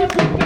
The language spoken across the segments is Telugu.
আছে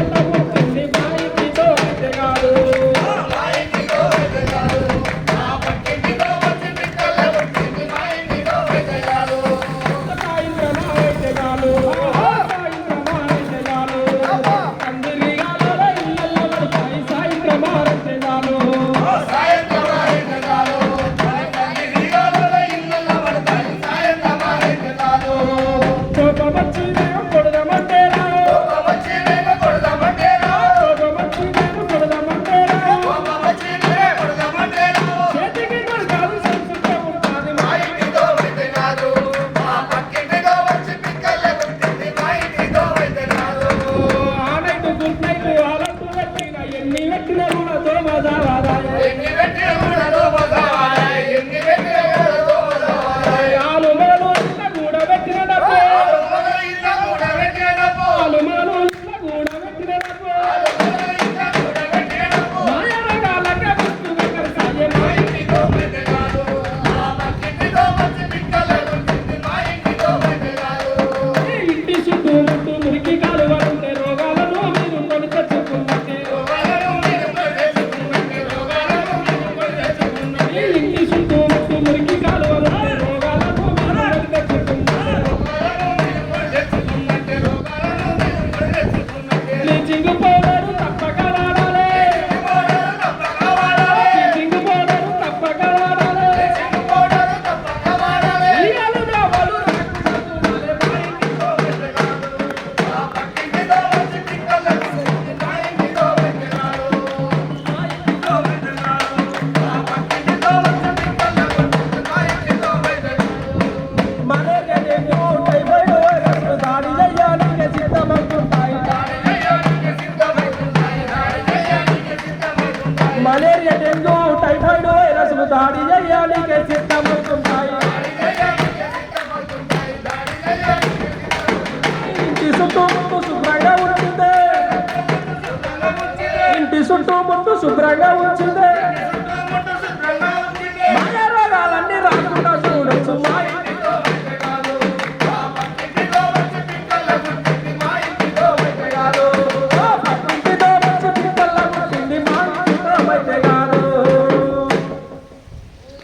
మలేరియా డెంగ్యూ టైఫాయిడ్ వైరస్లు దాడి చేయాలికే సిద్ధమవుతుంటాయి. ఇంటి చుట్టూ ముందు శుభ్రంగా ఉంచిందే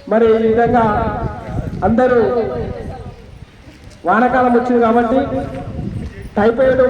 మరి ఈ విధంగా అందరూ వానకాలం వచ్చింది కాబట్టి టైఫాయిడ్